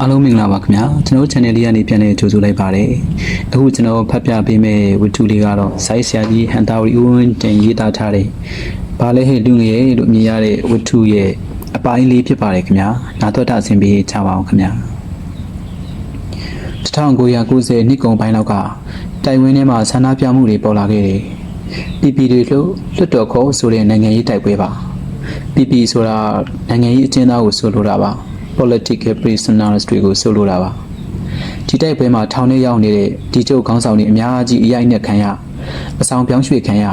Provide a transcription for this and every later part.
အားလုံးမင်္ဂလာပါခင်ဗျာကျွန်တော် channel လေးကနေပြန်လည်ကြိုဆိုလိုက်ပါတယ်အခုကျွန်တော်ဖတ်ပြပေးမယ့်ဝတ္ထုလေးကတော့စိုက်ဆရာကြီးဟန်တာဝီဦးဝင်းတင်ရေးသားထားတဲ့ဘာလဲဟဲ့လူငယ်လို့မြင်ရတဲ့ဝတ္ထုရဲ့အပိုင်းလေးဖြစ်ပါတယ်ခင်ဗျာနာတော်တာအစဉ်ပေးချပါအောင်ခင်ဗျာ1990နှစ်ကုန်ပိုင်းလောက်ကတိုင်ဝင်းထဲမှာဆန္ဒပြမှုတွေပေါ်လာခဲ့တယ်ပြည်ပြည်တွေလို့လွတ်တော်ခေါ်ဆိုတဲ့နိုင်ငံရေးတိုက်ပွဲပါပြည်ပြည်ဆိုတာနိုင်ငံရေးအကျဉ်းသားကိုဆိုလိုတာပါ political prisoners တွေကိုဆိုလိုတာပါဒီတိုက်ပွဲမှာထောင်ထဲရောက်နေတဲ့ဒီကျုပ်ခေါင်းဆောင်တွေအများကြီးအရိုက်နဲ့ခံရအဆောင်ပြောင်းရွှေ့ခံရ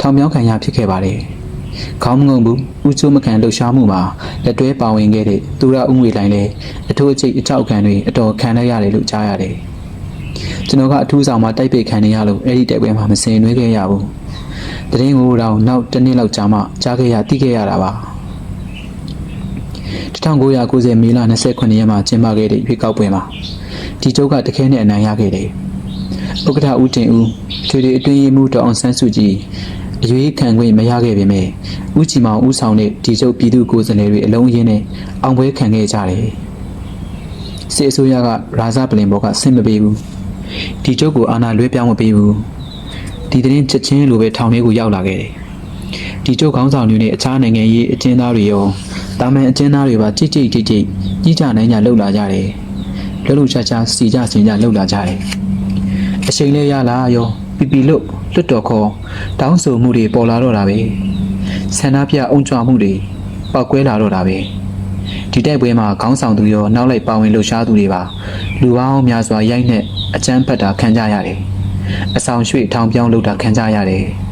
ထောင်ပြောင်းခံရဖြစ်ခဲ့ပါတယ်ခေါင်းမငုံဘူးဦးချိုးမခံလှုပ်ရှားမှုမှာလက်တွဲပါဝင်ခဲ့တဲ့သူရဦးငွေလိုင်းလည်းအထူးအကျိတ်အကြောက်ခံတွေအတော်ခံရရတယ်လို့ကြားရတယ်ကျွန်တော်ကအထူးဆောင်မှာတိုက်ပိတ်ခံနေရလို့အဲ့ဒီတိုက်ပွဲမှာမစင်နွေးခဲ့ရဘူးတရင်ကိုတော့နောက်တစ်နှစ်လောက်ကြာမှကြားခဲ့ရသိခဲ့ရတာပါ 1990မေလ29ရက်မှာကျင်းပခဲ့တဲ့ရွေးကောက်ပွဲမှာဒီကျုပ်ကတခဲနဲ့အနိုင်ရခဲ့တယ်။ဥက္ကဋ္ဌဦးတင်ဦးထွေထွေအတွင်းရေးမှူးတော်အောင်ဆန်းစုကြည်အရွေးခံခွင့်မရခဲ့ပေမဲ့ဦးကြည်မောင်ဦးဆောင်တဲ့ဒီကျုပ်ပြည်သူကိုယ်စားလှယ်တွေအလုံးအရင်းနဲ့အောင်ပွဲခံခဲ့ကြတယ်။စစ်အစိုးရကရာဇပလင်ဘောကဆင့်မပေးဘူး။ဒီကျုပ်ကိုအာဏာလွှဲပြောင်းမပေးဘူး။ဒီသတင်းချက်ချင်းလိုပဲထောင်ထဲကိုရောက်လာခဲ့တယ်။ ဒီကျုပ်ခေါင်းဆောင်တွေနဲ့အခြားနိုင်ငံရေးအကျဉ်းသားတွေရောတာမန်အကျဉ်းသားတွေပါကြိတ်ကြိတ်ကြိတ်ကြိတ်ကြီးကြနိုင်ကြလှုပ်လာကြတယ်။လှုပ်လှုပ်ရှားရှားစီကြစင်ကြလှုပ်လာကြတယ်။အချိန်လေးရလာရောပီပီလို့လွတ်တော်ခေါ်တောင်းဆိုမှုတွေပေါ်လာတော့တာပဲ။ဆန္ဒပြအုံကြွမှုတွေပောက်ကွဲလာတော့တာပဲ။ဒီတိုက်ပွဲမှာခေါင်းဆောင်သူရောနောက်လိုက်ပါဝင်လှုပ်ရှားသူတွေပါလူပေါင်းများစွာရိုက်နှက်အကြမ်းဖက်တာခံကြရတယ်။အဆောင်ရွှေ့ထောင်ပြောင်းလုပ်တာခံကြရတယ်။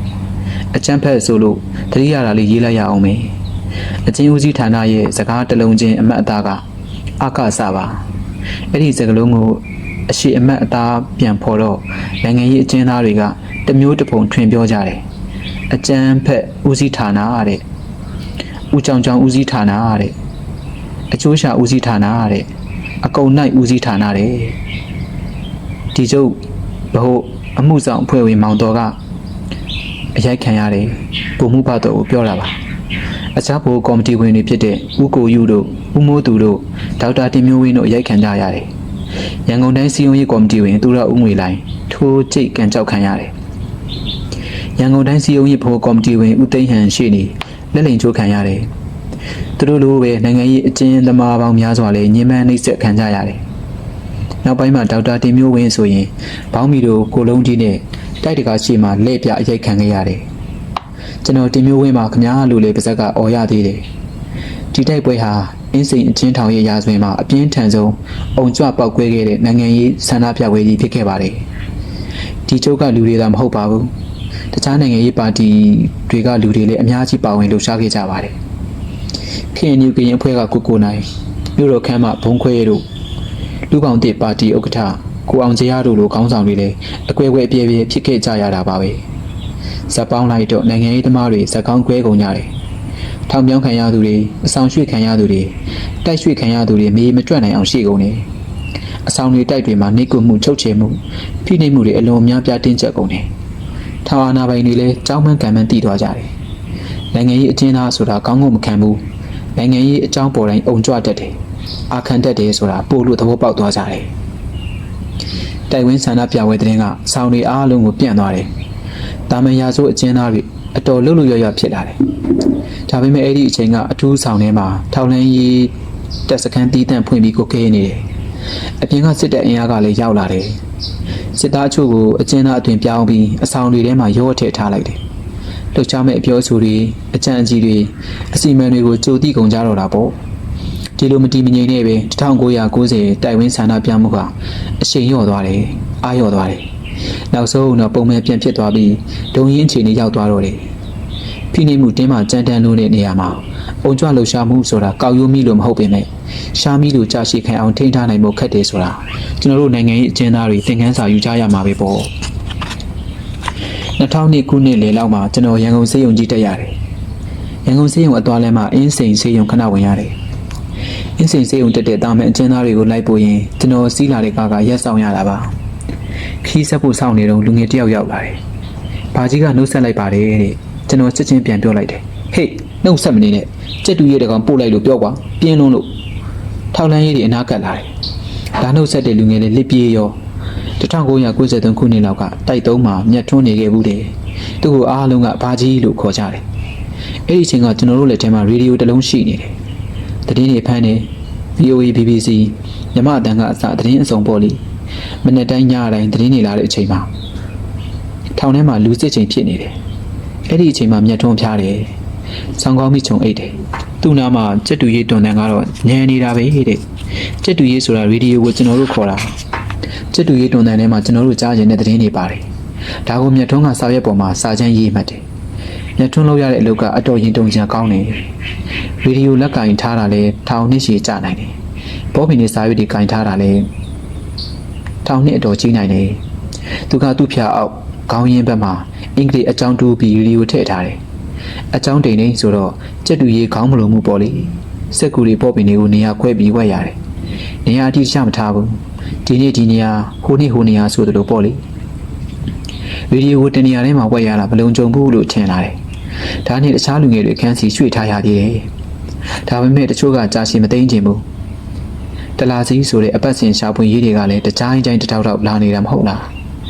အကြမ်းဖက်ဆိုလို့တတိယရာလေးရေးလိုက်ရအောင်မယ်။အချင်းဦးစီးဌာနရဲ့စကားတစ်လုံးချင်းအမတ်အသားကအကဆပါအဲ့ဒီစကားလုံးကိုအရှိအမတ်အသားပြန်ဖော်တော့နိုင်ငံရေးအကျဉ်းသားတွေကတမျိုးတစ်ပုံထွင်ပြောကြတယ်အကျန်းဖက်ဦးစီးဌာနတဲ့ဦးကြောင်ကြောင်ဦးစီးဌာနတဲ့အကျိုးရှာဦးစီးဌာနတဲ့အကုံနိုင်ဦးစီးဌာနတဲ့ဒီကျုပ်ဘဟုအမှုဆောင်အဖွဲ့ဝင်မောင်တော်က အရိုက်ခံရတယ်ပုံမှုဖတ်တော်ကိုပြောတာပါအခြားဘိုကော်မတီဝင်တွေဖြစ်တဲ့ဦးကိုယူတို့ဦးမိုးသူတို့ဒေါက်တာတင်မျိုးဝင်းတို့အရိုက်ခံကြရတယ်။ရန်ကုန်တိုင်းစီယုံရေးကော်မတီဝင်သူရဦးငွေလိုင်းထိုးကျိတ်ကန်ကြောက်ခံရတယ်။ရန်ကုန်တိုင်းစီယုံရေးဘိုကော်မတီဝင်ဦးသိန်းဟန်ရှိနေလက်လိန်ချိုးခံရတယ်။သူတို့လိုပဲနိုင်ငံရေးအကျဉ်းသမားပေါင်းများစွာလည်းညှဉ်းပန်းနှိပ်စက်ခံကြရတယ်။နောက်ပိုင်းမှာဒေါက်တာတင်မျိုးဝင်းဆိုရင်ဘောင်းမီတို့ကိုလုံးကြီးနဲ့ တိုက်တကာရှိမှလက်ပြအရိုက်ခံခဲ့ရတယ်။ကျွန်တော်တင်မျိုးဝင်းမှာခမားလူလေးပါဇက်ကအော်ရသေးတယ်ဒီတိုက်ပွဲဟာအင်းစိန်အချင်းထောင်ရဲ့ရာဇဝင်မှာအပြင်းထန်ဆုံးအုံကြွပောက်ကွဲခဲ့တဲ့နိုင်ငံရေးဆန္ဒပြပွဲကြီးဖြစ်ခဲ့ပါတယ်ဒီကျုပ်ကလူတွေသာမဟုတ်ပါဘူးတခြားနိုင်ငံရေးပါတီတွေကလူတွေလည်းအများကြီးပါဝင်လှုပ်ရှားခဲ့ကြပါတယ်ခင်နျူကရင်အဖွဲ့ကကိုကိုနိုင်မြို့တော်ခမ်းမဘုံခွဲရတို့လူပေါင်းတစ်ပါတီဥက္ကဋ္ဌ ကိုအောင်ကျရတို့လိုခေါင်းဆောင်တွေလည်းအကွဲကွဲအပြဲပြဲဖြစ်ခဲ့ကြရတာပါပဲဇက်ပေါင်းလိုက်တော့နိုင်ငံရေးသမားတွေဇက်ကောင်းကွဲကုန်ကြတယ်။ထောင်ပြောင်းခံရသူတွေအဆောင်ရွှေ့ခံရသူတွေတိုက်ရွှေ့ခံရသူတွေမေးမတွက်နိုင်အောင်ရှိကုန်တယ်။အဆောင်တွေတိုက်တွေမှာနေကုမှုချုပ်ချယ်မှုဖိနှိပ်မှုတွေအလွန်များပြားတင်းကျပ်ကုန်တယ်။ထောင်အာဏာပိုင်တွေလည်းကြောင်းမှန်ကံမှန်တည်သွားကြတယ်။နိုင်ငံရေးအကျဉ်းသားဆိုတာကောင်းကုန်မခံဘူး။နိုင်ငံရေးအကြောင်းပေါ်တိုင်းအုံကြွတတ်တယ်။အာခံတတ်တယ်ဆိုတာပို့လို့သဘောပေါက်သွားကြတယ်။ တိုက်ဝင်းဆန္ဒပြပွဲတဲ့င်းကဆောင်းတွေအားလုံးကိုပြန့်သွားတယ်။တာမန်ရာဇဝတ်အကျဉ်းသားတွေအတော်လှုပ်လှုပ်ရွရွဖြစ်လာတယ်။ဒါပေမဲ့အဲ့ဒီအချိန်ကအထူးဆောင်ထဲမှာထောက်လန်းရေးတက်စခန်းတီးတန့်ဖွင့်ပြီးကိုကေးနေတယ်။အပြင်ကစစ်တပ်အင်အားကလည်းရောက်လာတယ်။စစ်သားအချို့ကိုအကျဉ်းသားအသွင်ပြောင်းပြီးအဆောင်တွေထဲမှာရော့ထည့်ထားလိုက်တယ်။လှုပ်ရှားမဲ့အပြောအဆိုတွေအကြံအကြီးတွေအစီအမံတွေကိုကြိုတိကုန်ကြတော့တာပေါ့။ ဒီလိုမတီမငြိမ်နဲ့ပဲ1990တိုက်ဝင်းဆန္ဒပြမှုကအရှိန်လျော့သွားတယ်။အားလျော့သွားတယ်။နောက်ဆုံးတော့ပုံမှန်ပြန်ဖြစ်သွားပြီးဒုံရင်အခြေအနေရောက်သွားတော့တယ်။ဖိနှိပ်မှုတင်းမှကြမ်းတမ်းလို့တဲ့နေရာမှာအုံကြွလှူရှာမှုဆိုတာကောက်ရိုးမိလို့မဟုတ်ပေမဲ့ရှားမိလို့ကြာရှည်ခံအောင်ထိန်းထားနိုင်ဖို့ခက်တယ်ဆိုတာကျွန်တော်တို့နိုင်ငံရေးအကျဉ်းသားတွေသင်ခန်းစာယူကြရမှာပဲပေါ့။2002ခုနှစ်လေလောက်မှာကျွန်တော်ရန်ကုန်စေယုံကြီးတက်ရတယ်။ရန်ကုန်စေယုံအသွားလဲမှာအင်းစိန်စေယုံခဏဝင်ရတယ်။ အင်းစိန်စေယုံတက်တဲ့တာမန်အကျဉ်းသားတွေကိုလိုက်ပို့ရင်ကျွန်တော်စီးလာတဲ့ကားကရက်ဆောင်ရတာပါ။ခီးဆက်ဖို့စောင့်နေတော့လူငယ်တယောက်ရောက်လာတယ်။ဘာကြီးကနှုတ်ဆက်လိုက်ပါတယ်တဲ့။ကျွန်တော်ချက်ချင်းပြန်ပြောလိုက်တယ်။ဟေးနှုတ်ဆက်မနေနဲ့။ကြက်တူရဲ့တကောင်ပို့လိုက်လို့ပြောကွာ။ပြင်းလုံးလို့ထောက်လန်းရေးတွေအနာကပ်လာတယ်။ဒါနှုတ်ဆက်တဲ့လူငယ်လေးလစ်ပြေးရော1993ခုနှစ်လောက်ကတိုက်သုံးမှာမြတ်ထွန်းနေခဲ့ဘူးတယ်။သူ့ကိုအားလုံးကဘာကြီးလို့ခေါ်ကြတယ်။အဲ့ဒီအချိန်ကကျွန်တော်တို့လက်ထဲမှာရေဒီယိုတစ်လုံးရှိနေတယ်။ သတင်းတွေဖမ်းနေ VOA BBC မြမအတန်ကအစသတင်းအစုံပေါ်လိမနေ့တိုင်းညတိုင်းသတင်းတွေလာတဲ့အချိန်မှာထောင်ထဲမှာလူစစ်ချိန်ဖြစ်နေတယ်။အဲ့ဒီအချိန်မှာမြတ်ထွန်းဖျားတယ်။ဆောင်းကောင်းမိချုံအိတ်တယ်။သူ့နာမှာကြက်တူရေးတွန်တန်ကတော့ညံနေတာပဲတဲ့။ကြက်တူရေးဆိုတာရေဒီယိုကိုကျွန်တော်တို့ခေါ်တာ။ကြက်တူရေးတွန်တန်ထဲမှာကျွန်တော်တို့ကြားကျင်တဲ့သတင်းတွေပါတယ်။ဒါကိုမြတ်ထွန်းကစာရွက်ပေါ်မှာစာချမ်းရေးမှတ်တယ်။ မြတ်ထွန်းလုပ်ရတဲ့အလုပ်ကအတော်ရင်တုံချံကောင်းတယ်။ရေဒီယိုလက်ကင်ထားတာလဲထောင်နှစ်ရှည်ကြာနိုင်တယ်။ဘောပင်နဲ့စာရွက်တွေကင်ထားတာလဲထောင်နှစ်အတော်ကြီးနိုင်တယ်။သူကသူ့ဖြာအောက်ခေါင်းရင်းဘက်မှာအင်္ဂလိပ်အကြောင်းတူပြီးရေဒီယိုထည့်ထားတယ်။အကြောင်းတိန်နေဆိုတော့ကြက်တူရေးခေါင်းမလို့မှုပေါ့လေ။စက်ကူတွေပေါ့ပင်တွေကိုနေရာခွဲပြီးဝက်ရတယ်။နေရာအတိအကျမထားဘူး။ဒီနေ့ဒီနေရာဟိုနေ့ဟိုနေရာဆိုသလိုပေါ့လေ။ရေဒီယိုကိုတနေရာထဲမှာဝက်ရတာဘလုံကြုံဘူးလို့ထင်လာတယ်။ ဒါနဲ့တခြားလူငယ်တွေခန်းစီရွှေ့ထားရသေးတယ်။ဒါပေမဲ့တချို့ကကြာရှည်မသိမ့်ချင်ဘူး။တလာစီဆိုတဲ့အပတ်စဉ်ရှာဖွေရေးတွေကလည်းတကြားတိုင်းတစ်ထောက်ထောက်လာနေတာမဟုတ်လား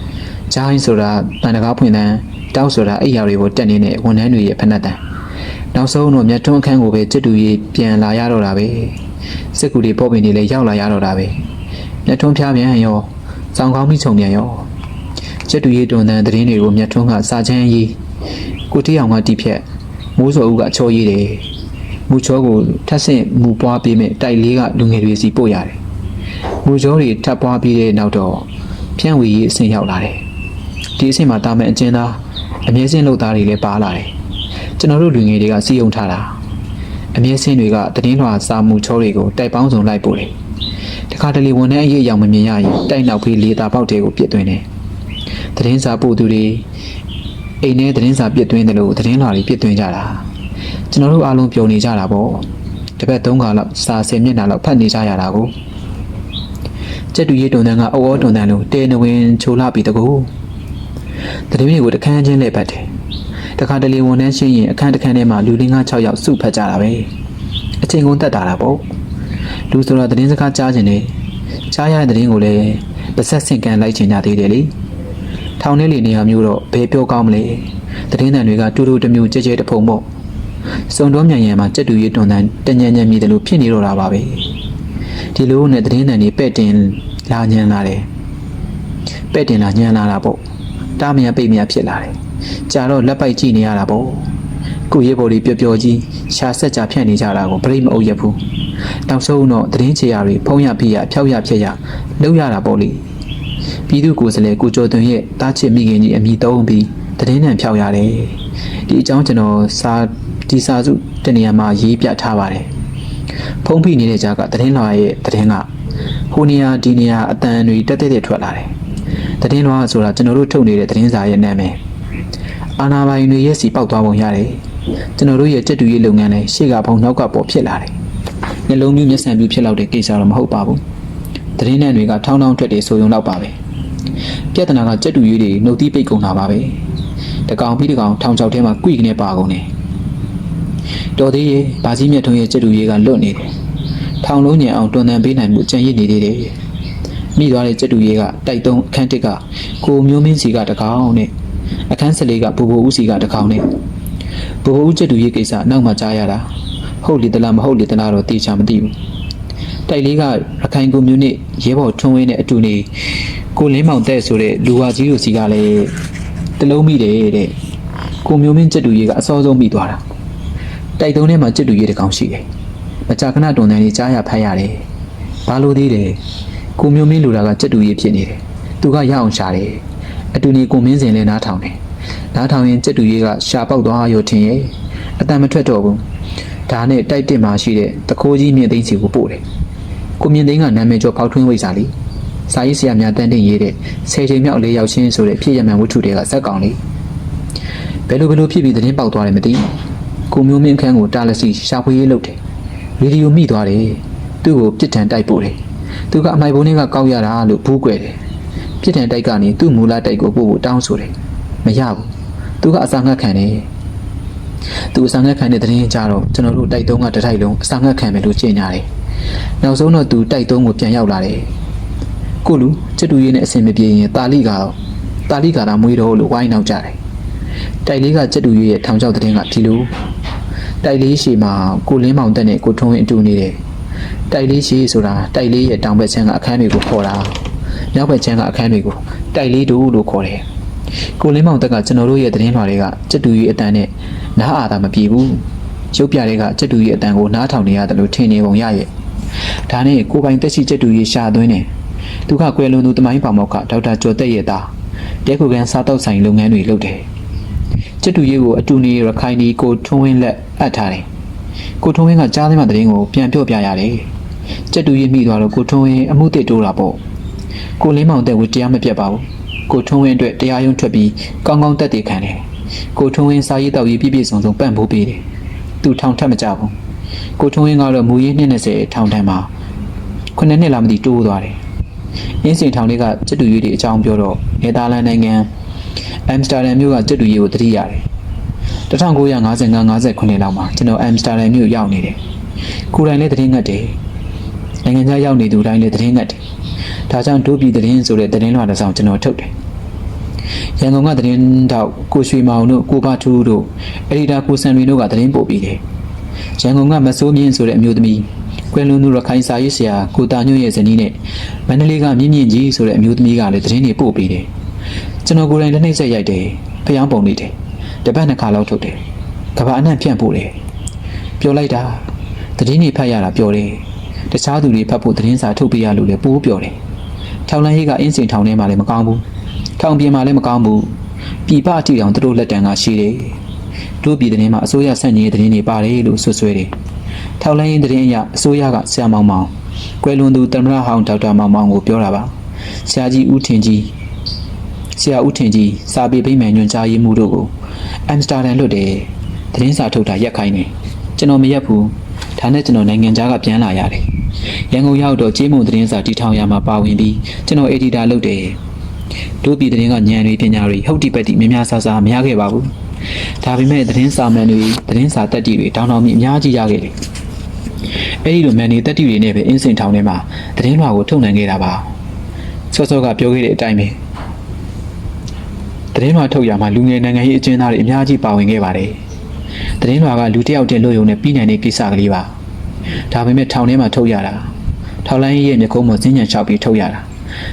။ကြားရင်ဆိုတာတန်တကားဖွင့်တန်းတောက်ဆိုတာအိယာတွေကိုတက်နေတဲ့ဝန်ထမ်းတွေရဲ့ဖက်နှက်တန်းနောက်ဆုံးတော့မြတ်ထွန်းအခန်းကိုပဲစစ်တူရေးပြန်လာရတော့တာပဲစစ်ကူတွေပေါ်ပင်တွေလည်းရောက်လာရတော့တာပဲမြတ်ထွန်းဖျားပြန်ရောစောင်းကောင်းပြီးခြုံပြန်ရောစစ်တူရေးတွန်တန်သတင်းတွေကိုမြတ်ထွန်းကစာချမ်းရေး ကိုတိအောင်ကတီးဖြက်မိုးစော်ဦးကချောရေးတယ်မူချောကိုထပ်ဆင့်မူပွားပေးမဲ့တိုက်လေးကလူငယ်တွေစီပို့ရတယ်မူချောတွေထပ်ပွားပြီးတဲ့နောက်တော့ဖြန့်ဝေရေးအဆင့်ရောက်လာတယ်ဒီအဆင့်မှာတာမန်အကျဉ်းသားအမြဲစင်းလုပ်သားတွေလည်းပါလာတယ်ကျွန်တော်တို့လူငယ်တွေကစီယုံထားတာအမြဲစင်းတွေကတည်င်းလွှာစာမှုချောတွေကိုတိုက်ပေါင်းစုံလိုက်ပို့တယ်တခါတလေဝန်ထမ်းအရေးအယောင်မမြင်ရရင်တိုက်နောက်ဖေးလေတာပေါက်တွေကိုပြစ်သွင်းတယ်တည်င်းစာပို့သူတွေ အိမ်ထဲတည်င်းစာပြစ်သွင်းတယ်လို့တည်င်းလွှာတွေပြစ်သွင်းကြတာကျွန်တော်တို့အားလုံးပျော်နေကြတာပေါ့တစ်ပတ်သုံးခါလောက်စာဆယ်မျက်နှာလောက်ဖတ်နေကြရတာကိုကျက်တူရေးတုံတန်းကအဝေါ်တုံတန်းလို့တဲနဝင်ချိုလာပြီးတကူတတိယကိုတခန်းချင်းလဲပတ်တယ်တခါတလေဝန်ထမ်းရှင်းရင်အခန်းတစ်ခန်းထဲမှာလူလေး9 6ယောက်စုဖတ်ကြတာပဲအချိန်ကုန်တက်တာတာပေါ့လူဆိုတော့သတင်းစကားကြားခြင်းနဲ့ကြားရတဲ့သတင်းကိုလည်းပါဆက်ဆင့်ကန်လိုက်ချင်ကြသေးတယ်လေ ထောင်ထဲလေနေရာမျိုးတော့ဘယ်ပြောကောင်းမလဲသတင်းတန်တွေကတူတူတစ်မျိုးကြဲကြဲတစ်ဖုံပေါ့စုံတော်မြန်ရံမှာကြက်တူရီတွန်တန်တညံညံမြည်တယ်လို့ဖြစ်နေတော့တာပါပဲဒီလိုနဲ့သတင်းတန်တွေပဲ့တင်လာညံလာတယ်ပဲ့တင်လာညံလာတာပေါ့တားမရပိတ်မရဖြစ်လာတယ်ကြာတော့လက်ပိုက်ကြည့်နေရတာပေါ့ကိုရဲဘော်လေးပျော်ပျော်ကြီးရှာဆက်ကြဖြန့်နေကြတာကိုပြိမအုပ်ရဘူးနောက်ဆုံးတော့သတင်းချေရတွေဖုံးရပြရဖြောက်ရဖြစ်ရလောက်ရတာပေါ့လေ ပြည်သူကိုယ်စားလှယ်ကိုကျော်သွင်ရဲ့တားချစ်မိခင်ကြီးအမိသုံးပြီးသတင်းနှံဖြောက်ရတယ်ဒီအကြောင်းကျွန်တော်စာဒီစာစုတနေရာမှာရေးပြထားပါတယ်ဖုံးဖိနေတဲ့ကြားကသတင်းလွှာရဲ့သတင်းကဟိုနေရာဒီနေရာအတန်တွေတက်တက်တက်ထွက်လာတယ်သတင်းလွှာဆိုတာကျွန်တော်တို့ထုတ်နေတဲ့သတင်းစာရဲ့နာမည်အာနာပိုင်တွေရဲ့စီပေါက်သွားပုံရတယ်ကျွန်တော်တို့ရဲ့ကြက်တူရေးလုပ်ငန်းလည်းရှေ့ကဘုံနောက်ကပေါ်ဖြစ်လာတယ်နှလုံးမျိုးမျက်စံပြူဖြစ်လောက်တဲ့ကိစ္စတော့မဟုတ်ပါဘူး သတင်းနဲ့တွေကထောင်းထောင်းထွက်တယ်ဆိုရုံတော့ပါပဲပြဿနာကကြက်တူရေးတွေနှုတ်သီးပိတ်ကုန်တာပါပဲတကောင်ပြီးတကောင်ထောင်ချောက်ထဲမှာကွိကနေပါကုန်တယ်တော်သေးရဲ့ဗာကြီးမြတ်ထုံးရဲ့ကြက်တူရေးကလွတ်နေတယ်ထောင်လုံးညံအောင်တွန်တန်ပေးနိုင်မှုကြံရစ်နေသေးတယ်မိသွားတဲ့ကြက်တူရေးကတိုက်သုံးအခန်းတစ်ကကိုမျိုးမင်းစီကတကောင်နဲ့အခန်း၁၄ကဘူဘူဦးစီကတကောင်နဲ့ဘူဘူဦးကြက်တူရေးကိစ္စနောက်မှကြားရတာဟုတ်လေတလားမဟုတ်လေတလားတော့သိချာမသိဘူး တိုက်လေးကရခိုင်ကိုမျိုးနဲ့ရဲဘော်ထွန်းဝင်းနဲ့အတူနေကိုလင်းမောင်တဲ့ဆိုတဲ့လူဝါကြီးတို့စီကလည်းတလုံးမိတယ်တဲ့ကိုမျိုးမင်းကြက်တူရေးကအစောဆုံးမိသွားတာတိုက်သုံးထဲမှာကြက်တူရေးတကောင်ရှိတယ်မကြာခဏတွန်တန်လေးကြားရဖတ်ရတယ်ဘာလို့သေးတယ်ကိုမျိုးမင်းလူတာကကြက်တူရေးဖြစ်နေတယ်သူကရအောင်ရှာတယ်အတူနေကိုမင်းစင်လည်းနားထောင်တယ်နားထောင်ရင်ကြက်တူရေးကရှာပေါက်သွားရောထင်ရဲ့အတန်မထွက်တော့ဘူးဒါနဲ့တိုက်တစ်မှာရှိတဲ့တခိုးကြီးမြင့်သိန်းစီကိုပို့တယ် ကိုမြင့်သိန်းကနာမည်ကျော်ဖောက်ထွင်းဝိစာလေးစာရေးဆရာများတန်းတင်ရေးတဲ့ဆယ်ချိန်မြောက်လေးယောက်ချင်းဆိုတဲ့ဖြစ်ရမှန်ဝတ္ထုတွေကဇက်ကောင်လေးဘယ်လိုဘယ်လိုဖြစ်ပြီးသတင်းပေါက်သွားတယ်မသိကိုမျိုးမင်းခန်းကိုတာလက်စီရှာဖွေရေးလုပ်တယ်ရေဒီယိုမိသွားတယ်သူ့ကိုပြစ်ဒဏ်တိုက်ပို့တယ်သူကအမိုက်ဘုံတွေကကောက်ရတာလို့ဘူးကွယ်တယ်ပြစ်ဒဏ်တိုက်ကနေသူ့မူလတိုက်ကိုပို့ဖို့တောင်းဆိုတယ်မရဘူးသူကအစာငတ်ခံတယ်သူအစာငတ်ခံတဲ့သတင်းကြတော့ကျွန်တော်တို့တိုက်သုံးကတထိုက်လုံးအစာငတ်ခံမယ်လို့ကြေညာတယ် နောက်ဆုံးတော့သူတိုက်သုံးကိုပြန်ရောက်လာတယ်ကိုလူချစ်တူရေးနဲ့အဆင်မပြေရင်တာလိကတော့တာလိကတာမွေးတော့လို့ဝိုင်းနောက်ကြတယ်တိုက်လေးကချစ်တူရေးရဲ့ထောင်ချောက်တဲ့င်းကဒီလိုတိုက်လေးရှည်မှာကိုလင်းမောင်တက်နဲ့ကိုထုံးဝင်းအတူနေတယ်တိုက်လေးရှည်ဆိုတာတိုက်လေးရဲ့တောင်ဘက်ချမ်းကအခန်းတွေကိုခေါ်တာမြောက်ဘက်ချမ်းကအခန်းတွေကိုတိုက်လေးတို့လို့ခေါ်တယ်ကိုလင်းမောင်တက်ကကျွန်တော်တို့ရဲ့သတင်းလွှာတွေကချစ်တူရေးအတန်နဲ့နားအားသာမပြေဘူးရုပ်ပြတဲ့ကချစ်တူရေးအတန်ကိုနားထောင်နေရတယ်လို့ထင်နေပုံရရဲ့ ဒါနဲ့ကိုပိုင်တက်ရှိချက်တူရေးရှာသွင်းတယ်သူကကွယ်လွန်သူတမိုင်းပေါမောက်ကဒေါက်တာကျော်တက်ရဲ့သားတဲခုကန်စားတောက်ဆိုင်လုပ်ငန်းတွေလုပ်တယ်ချက်တူရေးကိုအတူနေရခိုင်ဒီကိုထွန်းဝင်းလက်အပ်ထားတယ်ကိုထွန်းဝင်းကကြားသမျှသတင်းကိုပြန်ပြော့ပြရတယ်ချက်တူရေးမိသွားတော့ကိုထွန်းဝင်းအမှုတစ်တိုးတာပေါ့ကိုလင်းမောင်တဲ့ဝတရားမပြတ်ပါဘူးကိုထွန်းဝင်းအတွက်တရားရုံးထွက်ပြီးကောင်းကောင်းတက်တည်ခံတယ်ကိုထွန်းဝင်းစာရေးတောက်ရေးပြည့်ပြည့်စုံစုံပံ့ပိုးပေးတယ်သူထောင်ထက်မကြဘူး ကိုထွန်းဝင်းကတော့မူရင်းနှစ်20ထောင်တန်းမှာခုနှစ်နှစ်လာမသိတိုးသွားတယ်။အင်းစင်ထောင်လေးကစစ်တူရေးတွေအကြောင်းပြောတော့နယ်သာလန်နိုင်ငံအမ်စတာဒမ်မြို့ကစစ်တူရေးကိုတတိရတယ်။1955 59လောက်မှာကျွန်တော်အမ်စတာဒမ်မြို့ရောက်နေတယ်။ကိုယ်တိုင်လည်းသတင်းငတ်တယ်။နိုင်ငံခြားရောက်နေသူတိုင်းလည်းသတင်းငတ်တယ်။ဒါကြောင့်ဒိုးပြည်သတင်းဆိုတဲ့သတင်းလွှာတစ်စောင်ကျွန်တော်ထုတ်တယ်။ရန်ကုန်ကသတင်းတောက်ကိုရွှေမောင်တို့ကိုဘထူးတို့အရီတာကိုစံရီတို့ကသတင်းပို့ပြီးတယ်။ ရန်ကုန်ကမစိုးမြင့်ဆိုတဲ့အမျိုးသမီးကွယ်လွန်သူရခိုင်စာရေးဆရာကိုတာညွန့်ရဲ့ဇနီးနဲ့မန္တလေးကမြင့်မြင့်ကြီးဆိုတဲ့အမျိုးသမီးကလည်းသတင်းတွေပို့ပေးတယ်။ကျွန်တော်ကိုယ်တိုင်လက်နှိပ်ဆက်ရိုက်တယ်။ဖျောင်းပုံနေတယ်။တစ်ပတ်နှစ်ခါလောက်ထုတ်တယ်။ကဘာအနှံ့ဖြန့်ပို့တယ်။ပြောလိုက်တာသတင်းတွေဖတ်ရတာပြောတယ်။တခြားသူတွေဖတ်ဖို့သတင်းစာထုတ်ပေးရလို့လည်းပိုးပြောတယ်။ထောင်လန်းရေးကအင်းစင်ထောင်ထဲမှာလည်းမကောင်းဘူး။ထောင်ပြင်မှာလည်းမကောင်းဘူး။ပြည်ပအထိတောင်သူတို့လက်တံကရှိတယ်။ တို့ပြည်သတင်းမှာအစိုးရဆန့်ကျင်ရေးသတင်းတွေပါတယ်လို့ဆွဆွဲတယ်။ထောက်လိုင်းရင်သတင်းအရအစိုးရကဆရာမောင်မောင်ကွယ်လွန်သူတမရဟောင်းဒေါက်တာမောင်မောင်ကိုပြောတာပါ။ဆရာကြီးဦးထင်ကြီးဆရာဦးထင်ကြီးစာပေပိမှန်ညွှန်ကြားရေးမှူးတို့ကိုအမ်စတာဒမ်လွတ်တယ်။သတင်းစာထုတ်တာရက်ခိုင်းတယ်။ကျွန်တော်မရက်ဘူး။ဒါနဲ့ကျွန်တော်နိုင်ငံခြားကပြန်လာရတယ်။ရန်ကုန်ရောက်တော့ကျေးမုံသတင်းစာတီထောင်ရမှာပါဝင်ပြီးကျွန်တော်အက်ဒီတာလုပ်တယ်။တို့ပြည်သတင်းကညံတွေပညာတွေဟုတ်တိပတ်တိများများဆဆမရခဲ့ပါဘူး။ ဒါပေမဲ့သတင်းစာမန်တွေသတင်းစာတက်တီတွေတောင်းတောင်းမြအများကြီးရခဲ့တယ်။အဲဒီလိုမန်နေတက်တီတွေနဲ့ပဲအင်းစင်ထောင်ထဲမှာသတင်းလွှာကိုထုတ်နိုင်ခဲ့တာပါ။စောစောကပြောခဲ့တဲ့အတိုင်းပဲသတင်းလွှာထုတ်ရမှာလူငယ်နိုင်ငံရေးအကျဉ်းသားတွေအများကြီးပါဝင်ခဲ့ပါတယ်။သတင်းလွှာကလူတစ်ယောက်တည်းလို့ရုံနဲ့ပြီးနိုင်တဲ့ကိစ္စကလေးပါ။ဒါပေမဲ့ထောင်ထဲမှာထုတ်ရတာထောင်လိုင်းရဲ့မျက်ခုံးပေါ်စင်းညံလျှောက်ပြီးထုတ်ရတာ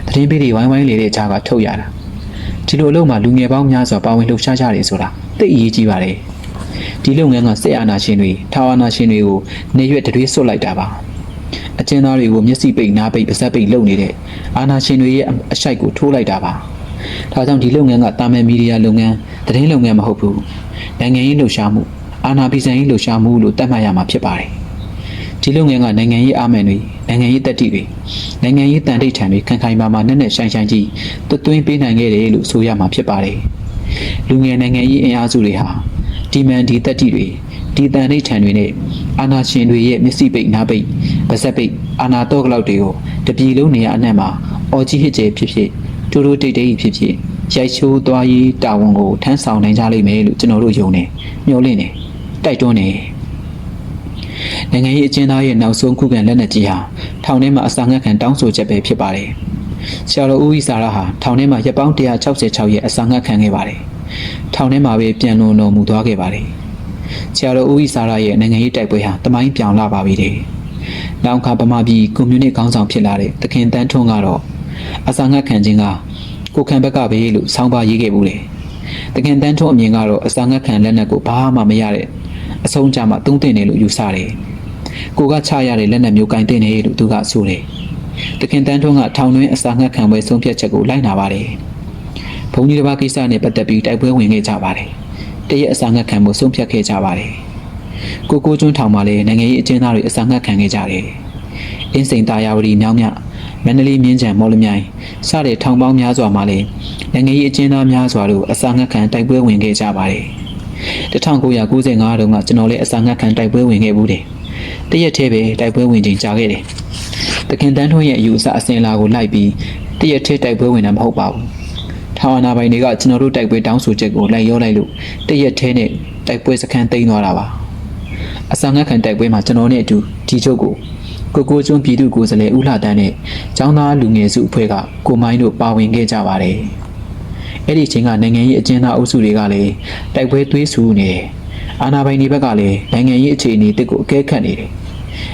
သတင်းပေးတွေဝိုင်းဝိုင်းလေတဲ့ကြားကထုတ်ရတာဒီလိုအလုပ်မှာလူငယ်ပေါင်းများစွာပါဝင်လှုပ်ရှားကြတယ်ဆိုတာ သိအရေးကြီးပါတယ်ဒီလုပ်ငန်းကစစ်အာဏာရှင်တွေထာဝရနာရှင်တွေကိုနေရွက်တတွေးဆွတ်လိုက်တာပါအကျဉ်းသားတွေကိုမျက်စိပိတ်နားပိတ်ပါးစပ်ပိတ်လုပ်နေတဲ့အာဏာရှင်တွေရဲ့အရှိုက်ကိုထိုးလိုက်တာပါဒါကြောင့်ဒီလုပ်ငန်းကတာမန်မီဒီယာလုပ်ငန်းသတင်းလုပ်ငန်းမဟုတ်ဘူးနိုင်ငံရေးလှုပ်ရှားမှုအာဏာဖီဆန်ရေးလှုပ်ရှားမှုလို့သတ်မှတ်ရမှာဖြစ်ပါတယ်ဒီလုပ်ငန်းကနိုင်ငံရေးအာမန်တွေနိုင်ငံရေးတက်တီတွေနိုင်ငံရေးတန်တိတ်ထန်တွေခံခိုင်မာမာနဲ့နဲ့ဆိုင်ဆိုင်ကြီးသွတ်သွင်းပေးနိုင်ခဲ့တယ်လို့ဆိုရမှာဖြစ်ပါတယ် လူငယ်နိုင်ငံရေးအင်အားစုတွေဟာဒီမန်ဒီတက်တီတွေဒီတန်တိတ်ထန်တွေနဲ့အာဏာရှင်တွေရဲ့မျက်စိပိတ်နားပိတ်ပါးစပ်ပိတ်အာဏာတော့ကလောက်တွေကိုတပြည်လုံးနေရာအနှံ့မှာအော်ကြီးဟစ်ကျဲဖြစ်ဖြစ်တူတူတိတ်တိတ်ဖြစ်ဖြစ်ရိုက်ချိုးသွားရေးတာဝန်ကိုထမ်းဆောင်နိုင်ကြလိမ့်မယ်လို့ကျွန်တော်တို့ယုံနေမျှော်လင့်နေတိုက်တွန်းနေနိုင်ငံရေးအကျဉ်းသားရဲ့နောက်ဆုံးခုခံလက်နက်ကြီးဟာထောင်ထဲမှာအစာငတ်ခံတောင်းဆိုချက်ပဲဖြစ်ပါတယ်။ ဆရာတော်ဦးဝိစာရဟာထောင်ထဲမှာရက်ပေါင်း166ရက်အစာငတ်ခံခဲ့ပါတယ်။ထောင်ထဲမှာပဲပြန်လွန်တော်မူသွားခဲ့ပါတယ်။ဆရာတော်ဦးဝိစာရရဲ့နိုင်ငံရေးတိုက်ပွဲဟာတမိုင်းပြောင်လာပါပြီတဲ့။နောက်ခါဗမာပြည်ကွန်မြူနတီခေါင်းဆောင်ဖြစ်လာတဲ့သခင်တန်းထွန်းကတော့အစာငတ်ခံခြင်းကကိုခံဘက်ကပဲလို့ဆောင်းပါရေးခဲ့ဘူးလေ။သခင်တန်းထွန်းအမြင်ကတော့အစာငတ်ခံလက်နက်ကိုဘာမှမရတဲ့အဆုံးကြမှာတုံးတင်တယ်လို့ယူဆတယ်။ကိုကချရတဲ့လက်နက်မျိုးကင်တင်တယ်လို့သူကဆိုတယ်။ တခင်တန်းထွန်းကထောင်တွင်းအစာငတ်ခံပွဲဆုံးဖြတ်ချက်ကိုလိုက်နာပါတယ်။ဘုံကြီးတစ်ပါးကိစ္စနဲ့ပတ်သက်ပြီးတိုက်ပွဲဝင်ခဲ့ကြပါတယ်။တရက်အစာငတ်ခံမှုဆုံးဖြတ်ခဲ့ကြပါတယ်။ကိုကိုကျွန်းထောင်မှာလည်းနိုင်ငံရေးအကျဉ်းသားတွေအစာငတ်ခံခဲ့ကြတယ်။အင်းစိန်တာယာဝတီမြောင်းမြမန္တလေးမြင်းချံမော်လမြိုင်စတဲ့ထောင်ပေါင်းများစွာမှာလည်းနိုင်ငံရေးအကျဉ်းသားများစွာတို့အစာငတ်ခံတိုက်ပွဲဝင်ခဲ့ကြပါတယ်။1995တုန်းကကျွန်တော်လည်းအစာငတ်ခံတိုက်ပွဲဝင်ခဲ့ဘူးတယ်။တရက်တည်းပဲတိုက်ပွဲဝင်ချိန်ကြာခဲ့တယ်။တ ခင်တန်းထွန်းရဲ့အယူအဆအစဉ်အလာကိုလိုက်ပြီးတရက်တည်းတိုက်ပွဲဝင်တာမဟုတ်ပါဘူး။ထာဝနာပိုင်တွေကကျွန်တော်တို့တိုက်ပွဲတောင်းဆိုချက်ကိုလိုက်ရောလိုက်လို့တရက်တည်းနဲ့တိုက်ပွဲစခန်းသိမ်းသွားတာပါ။အစာငတ်ခံတိုက်ပွဲမှာကျွန်တော်နဲ့အတူဒီချုပ်ကိုကိုကိုကျွန်းပြည်သူကိုယ်စားလှယ်ဦးလှတန်းနဲ့ចောင်းသားလူငယ်စုအဖွဲ့ကကိုမိုင်းတို့ပါဝင်ခဲ့ကြပါတယ်။အဲ့ဒီအချိန်ကနိုင်ငံရေးအကျဉ်းသားအုပ်စုတွေကလည်းတိုက်ပွဲသွေးဆူနေတယ်။အာဏာပိုင်တွေဘက်ကလည်းနိုင်ငံရေးအခြေအနေတစ်ကိုအကဲခတ်နေတယ်။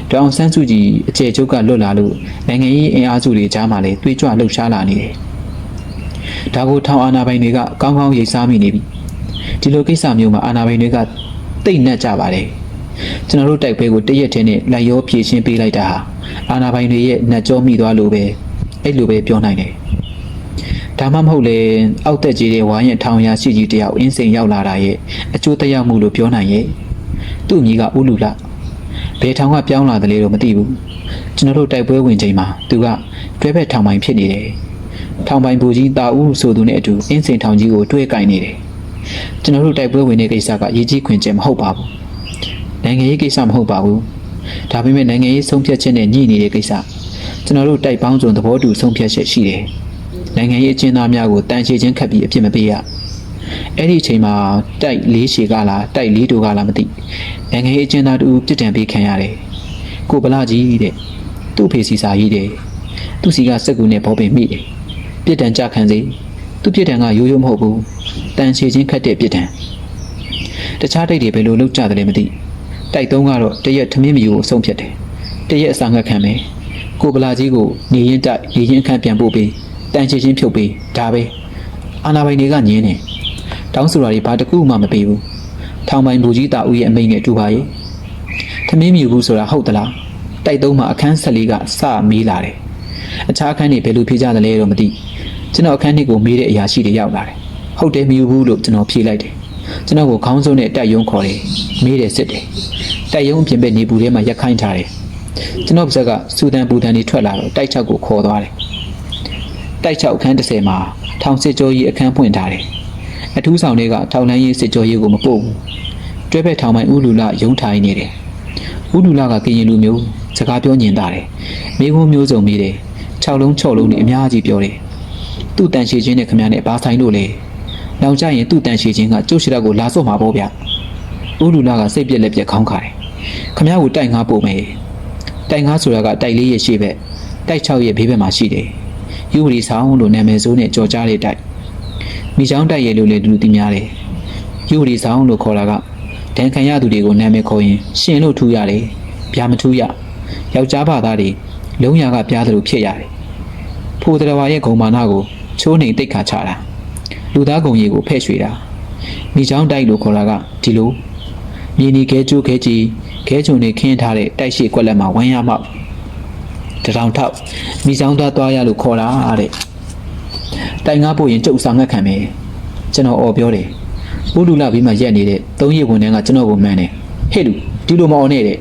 ဒေါအောင်ဆန်းစုကြည်အခြေချုပ်ကလွတ်လာလို့နိုင်ငံရေးအင်အားစုတွေကြားမှာလည်းတွေးကြွလှုပ်ရှားလာနေတယ်။ဒါကိုထောင်အာဏာပိုင်တွေကကောင်းကောင်းရိပ်စားမိနေပြီ။ဒီလိုကိစ္စမျိုးမှာအာဏာပိုင်တွေကတိတ်နှက်ကြပါတယ်။ကျွန်တော်တို့တိုက်ပွဲကိုတရက်တည်းနဲ့လိုက်ရောဖြည့်ရှင်းပေးလိုက်တာဟာအာဏာပိုင်တွေရဲ့နှက်ကြောမိသွားလို့ပဲအဲ့လိုပဲပြောနိုင်တယ်။ဒါမှမဟုတ်လေအောက်သက်ကြီးတဲ့ဝါရင်ထောင်ရရှိကြီးတယောက်အင်းစိန်ရောက်လာတာရဲ့အကျိုးသက်ရောက်မှုလို့ပြောနိုင်ရဲ့။သူ့မိကဥလူလ ဘယ်ထောင်ကပြောင်းလာတယ်လဲတော့မသိဘူး။ကျွန်တော်တို့တိုက်ပွဲဝင်ချိန်မှာသူကတွဲဘက်ထောင်ပိုင်ဖြစ်နေတယ်။ထောင်ပိုင်ဘူကြီးတာဦးဆိုသူနဲ့အတူအင်းစိန်ထောင်ကြီးကိုတွဲကင်နေတယ်။ကျွန်တော်တို့တိုက်ပွဲဝင်တဲ့ကိစ္စကရေးကြီးခွင်ကျဲမဟုတ်ပါဘူး။နိုင်ငံရေးကိစ္စမဟုတ်ပါဘူး။ဒါပေမဲ့နိုင်ငံရေးဆုံးဖြတ်ချက်နဲ့ညှိနေတဲ့ကိစ္စကျွန်တော်တို့တိုက်ပေါင်းစုံသဘောတူဆုံးဖြတ်ချက်ရှိတယ်။နိုင်ငံရေးအကျဉ်းသားများကိုတန်ရှည်ချင်းခတ်ပြီးအပြစ်မပေးရ။ အဲ့ဒီအချိန်မှာတိုက်လေးရှည်ကလားတိုက်လေးတူကလားမသိ။နိုင်ငံရေးအကျဉ်းသားတူပြစ်ဒဏ်ပေးခံရတယ်။ကိုဗလာကြီးတဲ့သူ့ဖေစီစာကြီးတဲ့သူ့စီကစက်ကူနဲ့ဘောပင်မိတယ်။ပြစ်ဒဏ်ကြခံစေသူ့ပြစ်ဒဏ်ကရိုးရိုးမဟုတ်ဘူး။တန်ရှည်ချင်းခတ်တဲ့ပြစ်ဒဏ်။တခြားတိုက်တွေဘယ်လိုလုပ်ကြတယ်လဲမသိ။တိုက်သုံးကတော့တရက်ထမင်းမယူကိုအဆုံးဖြတ်တယ်။တရက်အစာငတ်ခံမယ်။ကိုဗလာကြီးကိုနေရင်တိုက်နေရင်အခန့်ပြန်ပို့ပေးတန်ချေချင်းဖြုတ်ပေးဒါပဲအာနာပိုင်တွေကညင်းနေ တောင်းဆိုတာတွေဘာတစ်ခုမှမပေးဘူးထောင်ပိုင်ဘူကြီးတာဦးရဲ့အမိန့်နဲ့တူပါရဲ့ထမင်းမြူဘူးဆိုတာဟုတ်သလားတိုက်သုံးမှာအခန်း၁၄ကစမေးလာတယ်အခြားအခန်းတွေဘယ်လိုဖြေကြသလဲတော့မသိကျွန်တော်အခန်းနှစ်ကိုမေးတဲ့အရာရှိတွေရောက်လာတယ်ဟုတ်တယ်မြူဘူးလို့ကျွန်တော်ဖြေလိုက်တယ်ကျွန်တော်ကိုခေါင်းစုံနဲ့တိုက်ယုံခေါ်တယ်မေးတယ်စစ်တယ်တိုက်ယုံအပြင်ဘက်နေပူထဲမှာရက်ခိုင်းထားတယ်ကျွန်တော်ပါဇက်ကစူတန်ပူတန်တွေထွက်လာတော့တိုက်ချက်ကိုခေါ်သွားတယ်တိုက်ချက်အခန်း30မှာထောင်စစ်ကြောကြီးအခန်းဖွင့်ထားတယ် အထူးဆောင်တွေကထောင်လန်းရေးစစ်ကြောရေးကိုမပို့ဘူးတွဲဘက်ထောင်ပိုင်ဥလူလရုံထိုင်နေတယ်ဥလူလကကရင်လူမျိုးစကားပြောညင်တာတယ်မိခွန်းမျိုးစုံမိတယ်6လုံး6လုံးနဲ့အများကြီးပြောတယ်သူ့တန်ရှည်ချင်းနဲ့ခမရနဲ့ဘာဆိုင်လို့လဲနောက်ကျရင်သူ့တန်ရှည်ချင်းကကျုပ်ရှိတဲ့ကိုလာစော့မှာပေါ့ဗျဥလူလကစိတ်ပြက်လက်ပြက်ခေါင်းခါတယ်ခမရကိုတိုက်ငါပို့မယ်တိုက်ငါဆိုတာကတိုက်လေးရဲ့ရှေ့ဘက်တိုက်6ရဲ့ဘေးဘက်မှာရှိတယ်ယူဝရီဆောင်လို့နာမည်ဆိုးနဲ့ကြော်ကြားတဲ့တိုက် မိချောင်းတိုက်ရဲ့လို့လည်းလူသိများတယ်ယူဝရီဆောင်လို့ခေါ်တာကဒဏ်ခံရသူတွေကိုနာမည်ခေါ်ရင်ရှင်လို့ထူရတယ်ဗျာမထူရယောက်ျားဘာသားတွေလုံးရကပြားသလိုဖြစ်ရတယ်ဖိုးတရဝါရဲ့ဂုံမာနာကိုချိုးနှိမ်တိတ်ခါချတာလူသားဂုံရီကိုဖဲ့ရွှေတာမိချောင်းတိုက်လို့ခေါ်တာကဒီလိုမြေနီခဲကျိုးခဲကြီးခဲချုံနေခင်းထားတဲ့တိုက်ရှိကွက်လက်မှာဝမ်းရမောက်တထောင်ထောက်မိဆောင်သားသွားရလို့ခေါ်တာတဲ့ တိုင်ငါပို့ရင်ကျုပ်ဆောင်ငတ်ခံမယ်ကျွန်တော်អော်ပြောတယ်ဘုလူလာပြီးမှရက်နေတဲ့သုံးရဝန်တန်းကကျွန်တော်ကိုမှန်းတယ်ဟဲ့လူဒီလိုမអော်နဲ့တဲ့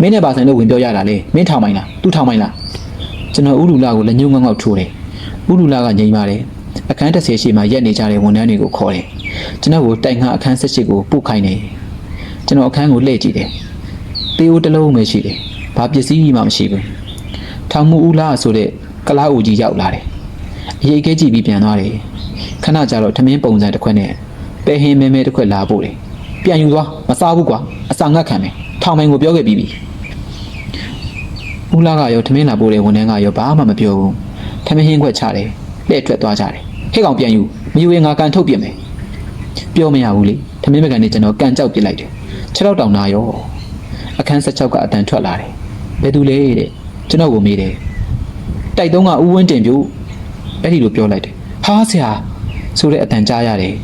မင်းနဲ့ပါဆိုင်လို့ဝင်ပြောရတာလေမင်းထောင်မိုင်းလားသူထောင်မိုင်းလားကျွန်တော်ဥလူလာကိုလက်ညှိုးငေါငေါထိုးတယ်ဥလူလာကငြိမ်ပါတယ်အခန်း30ရှိမှရက်နေကြတဲ့ဝန်ထမ်းတွေကိုခေါ်တယ်ကျွန်တော်ကိုတိုင်ငါအခန်း18ကိုပို့ခိုင်းတယ်ကျွန်တော်အခန်းကိုလှည့်ကြည့်တယ်တေးအိုးတစ်လုံးပဲရှိတယ်ဘာပစ္စည်းမှမရှိဘူးထောင်မှုဦးလားဆိုတဲ့ကလားဦးကြီးရောက်လာတယ် အရေးကဲကြည့်ပြီးပြန်သွားတယ်ခဏကြာတော့ထမင်းပုံစံတစ်ခွက်နဲ့ပဲဟင်းမဲမဲတစ်ခွက်လာပို့တယ်ပြန်ယူသွားမစားဘူးကွာအစာငတ်ခံမယ်ထောင်မိုင်ကိုပြောခဲ့ပြီးပြီဦးလာကရောထမင်းလာပို့တဲ့ဝန်ထမ်းကရောဘာမှမပြောဘူးထမင်းဟင်းခွက်ချတယ်လှည့်ထွက်သွားကြတယ်ဟဲ့ကောင်ပြန်ယူမယူရင်ငါကန်ထုတ်ပြမယ်ပြောမရဘူးလေထမင်းမကန်နဲ့ကျွန်တော်ကန်ကြောက်ပြစ်လိုက်တယ်ခြေတော့တောင်နာရောအခန်း16ကအတန်ထွက်လာတယ်ဘယ်သူလဲတဲ့ကျွန်တော်ကိုမေးတယ်တိုက်သုံးကဥဝင်းတင်ပြူ အဲ့ဒီလိုပြောလိုက်တယ်ဟာဆရာဆိုတဲ့အတန်ကြားရတယ်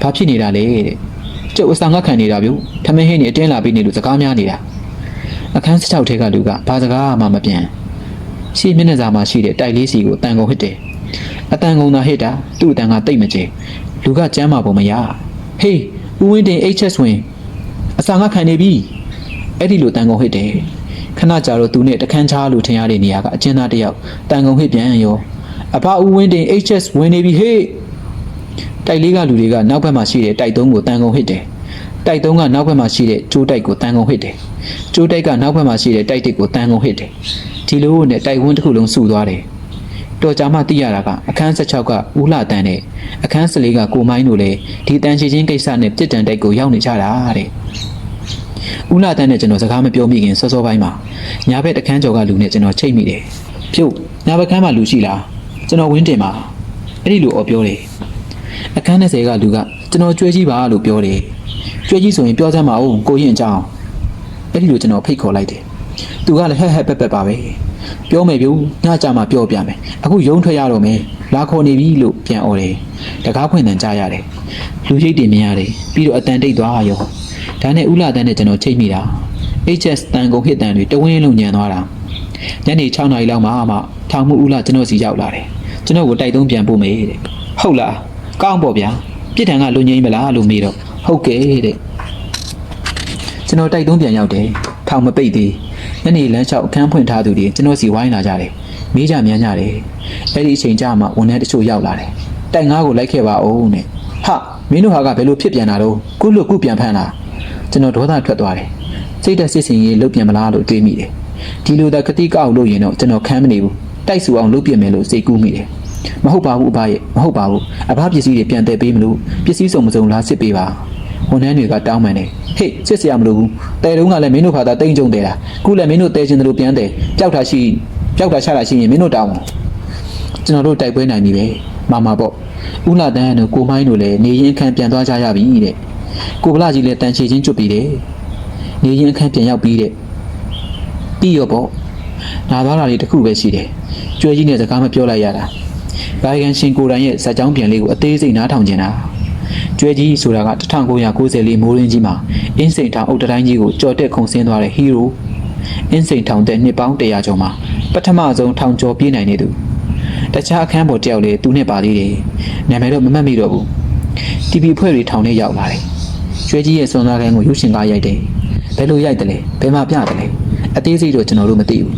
ဘာဖြစ်နေတာလဲတဲ့ကျုပ်အဆောင်ငတ်ခံနေတာဗျထမင်းဟင်းနေအတင်းလာပြီးနေလို့စကားများနေတာအခန်း16ထဲကလူကဘာစကားမှမပြန်ရှေ့မျက်နှာစာမှာရှိတဲ့တိုက်လေးစီကိုတန်ကုန်ဟစ်တယ်အတန်ကုန်သာဟစ်တာသူ့အတန်ကတိတ်မကျဲလူကကြမ်းမှာပုံမရဟေးဦးဝင်းတင် HS ဝင်အစာငတ်ခံနေပြီအဲ့ဒီလိုတန်ကုန်ဟစ်တယ် ခဏကြာတော့သူနဲ့တခန်းချားလို့ထင်ရတဲ့နေရာကအကျဉ်းသားတစ်ယောက်တန်ကုန်ဟစ်ပြန်ရောအဖဦးဝင်းတင် HS ဝင်နေပြီဟေးတိုက်လေးကလူတွေကနောက်ဘက်မှာရှိတဲ့တိုက်သုံးကိုတန်ကုန်ဟစ်တယ်တိုက်သုံးကနောက်ဘက်မှာရှိတဲ့ကျိုးတိုက်ကိုတန်ကုန်ဟစ်တယ်ကျိုးတိုက်ကနောက်ဘက်မှာရှိတဲ့တိုက်တစ်ကိုတန်ကုန်ဟစ်တယ်ဒီလိုနဲ့တိုက်ဝန်းတစ်ခုလုံးစုသွားတယ်တော်ကြာမှသိရတာကအခန်း16ကဦးလာတန်းနဲ့အခန်း14ကကိုမိုင်းတို့လည်းဒီတန်ရှိချင်းကိစ္စနဲ့ပြစ်ဒဏ်တိုက်ကိုရောက်နေကြတာတဲ့ ဦးလာတန်းနဲ့ကျွန်တော်စကားမပြောမိခင်စောစောပိုင်းမှာညာဘက်တခန်းကျော်ကလူနဲ့ကျွန်တော်ချိတ်မိတယ်ဖြုတ်ညာဘက်ခန်းမှာလူရှိလားကျွန်တော်ဝင်းတင်ပါအဲ့ဒီလူအော်ပြောတယ်အခန်း20ကလူကကျွန်တော်ကြွေးကြီးပါလို့ပြောတယ်ကြွေးကြီးဆိုရင်ပြောစမ်းပါဦးကိုရင်အကြောင်းအဲ့ဒီလိုကျွန်တော်ဖိတ်ခေါ်လိုက်တယ်သူကလည်းဟက်ဟက်ပက်ပက်ပါပဲပြောမယ်ပြူညကြမှာပြောပြမယ်အခုရုံးထွက်ရတော့မယ်လာခေါ်နေပြီလို့ပြန်អော်တယ်တကားဖွင့်တန်ကြားရတယ်လူရိတ်တင်မြင်ရတယ်ပြီးတော့အတန်တိတ်သွားရော ဒါနဲ့ဥလာတန်းနဲ့ကျွန်တော်ချိတ်မိတာ HS တန်ကုန်ဟစ်တန်တွေတဝင်းလုံးညံသွားတာညနေ6နာရီလောက်မှမှထောင်မှုဥလာကျွန်တော်စီရောက်လာတယ်ကျွန်တော်ကိုတိုက်သုံးပြန်ပို့မယ်တဲ့ဟုတ်လားကောင်းပေါ့ဗျာပြစ်ဒဏ်ကလူငိမ့်မလားလို့မေးတော့ဟုတ်ကဲ့တဲ့ကျွန်တော်တိုက်သုံးပြန်ရောက်တယ်ထောင်မပိတ်သေးညနေလမ်းလျှောက်အခန်းဖွင့်ထားသူတွေကျွန်တော်စီဝိုင်းလာကြတယ်မေးကြမြန်းကြတယ်အဲ့ဒီအချိန်ကျမှဝန်ထမ်းတချို့ရောက်လာတယ်တိုက်ငါးကိုလိုက်ခဲ့ပါဦးတဲ့ဟာမင်းတို့ဟာကဘယ်လိုဖြစ်ပြန်တာတော့ကုလွတ်ကုပြန်ဖမ်းလာ ကျွန်တော်ဒေါသထွက်သွားတယ်စိတ်သက်စစ်စင်ရေးလုတ်ပြန်မလားလို့တွေးမိတယ်ဒီလိုသာကတိကောက်လို့ရင်တော့ကျွန်တော်ခမ်းမနေဘူးတိုက်ဆူအောင်လုတ်ပြမယ်လို့စိတ်ကူးမိတယ်မဟုတ်ပါဘူးအဘရဲ့မဟုတ်ပါဘူးအဘပစ္စည်းတွေပြန်တည်ပေးမလို့ပစ္စည်းစုံမစုံလားစစ်ပေးပါဝန်ထမ်းတွေကတောင်းပန်တယ်ဟေ့စစ်စရာမလိုဘူးတဲတုံးကလည်းမင်းတို့ဖာသာတိတ်ကြုံတယ်လားခုလည်းမင်းတို့တဲချင်းတယ်လို့ပြန်တယ်ပျောက်တာရှိပျောက်တာချတာရှိရင်မင်းတို့တောင်းကျွန်တော်တို့တိုက်ပွဲနိုင်ပြီပဲမာမာပေါ့ဥလာတန်းတို့ကိုမိုင်းတို့လည်းနေရင်အခန်းပြန်သွားကြရပြီတဲ့ ကိုဗလာကြီးလည်းတန်ချေချင်းကျွတ်ပြီးတယ်နေရင်အခန်းပြန်ရောက်ပြီးတဲ့ပြီးရောပေါ့နာသွားတာလေးတစ်ခုပဲရှိတယ်ကျွဲကြီးနဲ့စကားမပြောလိုက်ရတာဘာကန်ရှင်ကိုတိုင်ရဲ့ဇာတ်ကြောင်းပြန်လေးကိုအသေးစိတ်နားထောင်ကျင်တာကျွဲကြီးဆိုတာက1994မိုးရင်းကြီးမှာအင်းစိန်ထောင်အုတ်တတိုင်းကြီးကိုကြော်တက်ခုန်ဆင်းသွားတဲ့ဟီးရိုအင်းစိန်ထောင်တဲ့နှစ်ပေါင်း100ကျော်မှာပထမဆုံးထောင်ကျော်ပြေးနိုင်နေသူတခြားအခန်းပေါ်တယောက်လေသူနဲ့ပါသေးတယ်နာမည်တော့မမှတ်မိတော့ဘူး TV ဖွဲ့တွေထောင်ထဲရောက်လာတယ် ကျွဲကြီးရဲ့စွန်သားကိုင်းကိုရုပ်ရှင်ကားရိုက်တယ်ဘယ်လိုရိုက်တယ်လဲဘယ်မှာပြတယ်လဲအသေးစိတ်တော့ကျွန်တော်တို့မသိဘူး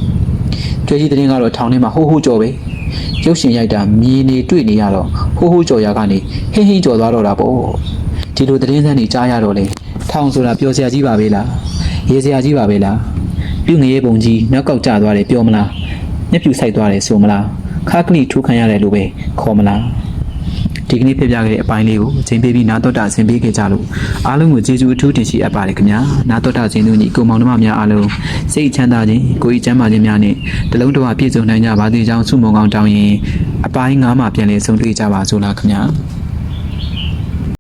ကျွဲကြီးတဲ့ရင်ကတော့ထောင်ထဲမှာဟိုးဟိုးကြော်ပဲရုပ်ရှင်ရိုက်တာမြင်နေတွေ့နေရတော့ဟိုးဟိုးကြော်ရကနေဟင်းဟင်းကြော်သွားတော့တာပေါ့ဒီလိုသတင်းစမ်းတွေကြားရတော့လေထောင်ဆိုတာပျော်စရာကြီးပါပဲလားရေစရာကြီးပါပဲလားပြုငရေပုံကြီးနောက်ကောက်ကျသွားတယ်ပြောမလားမျက်ဖြူဆိုင်သွားတယ်ဆိုမလားခါကလိထူခံရတယ်လို့ပဲခေါ်မလား ဒီကနေ့ပြပြခဲ့တဲ့အပိုင်းလေးကိုအချိန်ပေးပြီးနားတော်တာဆင်ပေးခဲ့ကြလို့အားလုံးကိုကျေးဇူးအထူးတင်ရှိအပ်ပါတယ်ခင်ဗျာနားတော်တာခြင်းတို့ညီကိုမောင်နှမများအားလုံးစိတ်ချမ်းသာခြင်းကိုယ်ဤချမ်းသာခြင်းများနဲ့တလုံးတော်ပြည့်စုံနိုင်ကြပါသေးကြောင်းဆုမွန်ကောင်းတောင်းရင်အပိုင်း၅မှာပြန်လည်ဆုံတွေ့ကြပါစို့လားခင်ဗျာ